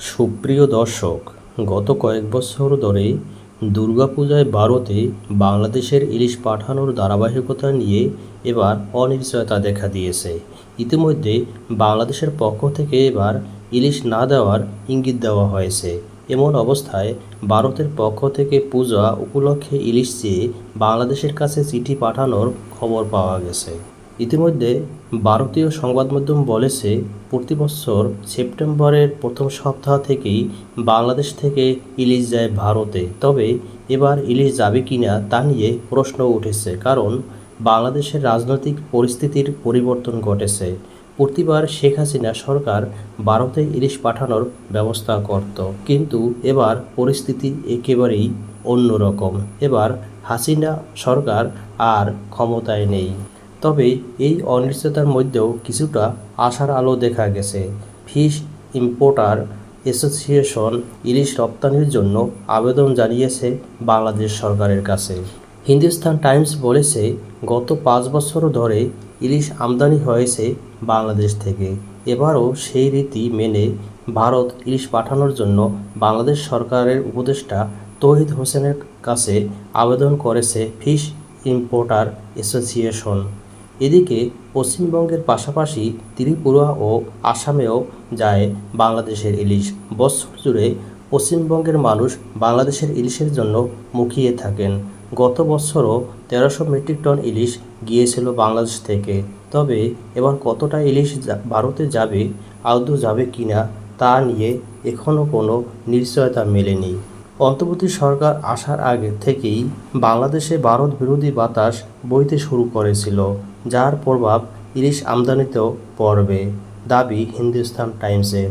সুপ্রিয় দর্শক, গত কয়েক বছর ধরে দুর্গাপূজায় ভারতে বাংলাদেশের ইলিশ পাঠানোর ধারাবাহিকতা নিয়ে এবার অনিশ্চয়তা দেখা দিয়েছে। ইতিমধ্যে বাংলাদেশের পক্ষ থেকে এবার ইলিশ না দেওয়ার ইঙ্গিত দেওয়া হয়েছে। এমন অবস্থায় ভারতের পক্ষ থেকে পূজা উপলক্ষে ইলিশ চেয়ে বাংলাদেশের কাছে চিঠি পাঠানোর খবর পাওয়া গেছে। ইতিমধ্যে ভারতীয় সংবাদ মাধ্যম বলেছে, প্রতি বছর সেপ্টেম্বরের প্রথম সপ্তাহ থেকেই বাংলাদেশ থেকে ইলিশ যায় ভারতে। তবে এবার ইলিশ যাবে কিনা তা নিয়ে প্রশ্ন উঠেছে, কারণ বাংলাদেশের রাজনৈতিক পরিস্থিতির পরিবর্তন ঘটেছে। প্রতিবার শেখ হাসিনা সরকার ভারতে ইলিশ পাঠানোর ব্যবস্থা করত। কিন্তু এবার পরিস্থিতি একেবারেই অন্যরকম। এবার হাসিনা সরকার আর ক্ষমতায় নেই। তবে এই অনিশ্চয়তার মধ্যেও কিছুটা আশার আলো দেখা গেছে। ফিশ ইম্পোর্টার অ্যাসোসিয়েশন ইলিশ রপ্তানির জন্য আবেদন জানিয়েছে বাংলাদেশ সরকারের কাছে। হিন্দুস্তান টাইমস বলেছে, গত পাঁচ বছর ধরে ইলিশ আমদানি হয়েছে বাংলাদেশ থেকে। এবারও সেই রীতি মেনে ভারত ইলিশ পাঠানোর জন্য বাংলাদেশ সরকারের উপদেষ্টা তৌহিদ হোসেনের কাছে আবেদন করেছে ফিশ ইম্পোর্টার অ্যাসোসিয়েশন। এদিকে পশ্চিমবঙ্গের পাশাপাশি ত্রিপুরা ও আসামেও যায় বাংলাদেশের ইলিশ। বছর জুড়ে পশ্চিমবঙ্গের মানুষ বাংলাদেশের ইলিশের জন্য মুখিয়ে থাকেন। গত বছরও তেরোশো মেট্রিক টন ইলিশ গিয়েছিল বাংলাদেশ থেকে। তবে এবার কতটা ইলিশ ভারতে যাবে, আদৌ যাবে কিনা তা নিয়ে এখনও কোনো নিশ্চয়তা মেলেনি। অন্তর্বর্তী সরকার আসার আগে থেকেই বাংলাদেশে ভারত বিরোধী বাতাস বইতে শুরু করেছিল, যার প্রভাব ইলিশ আমদানিতেও পড়বে, দাবি হিন্দুস্তান টাইমসের।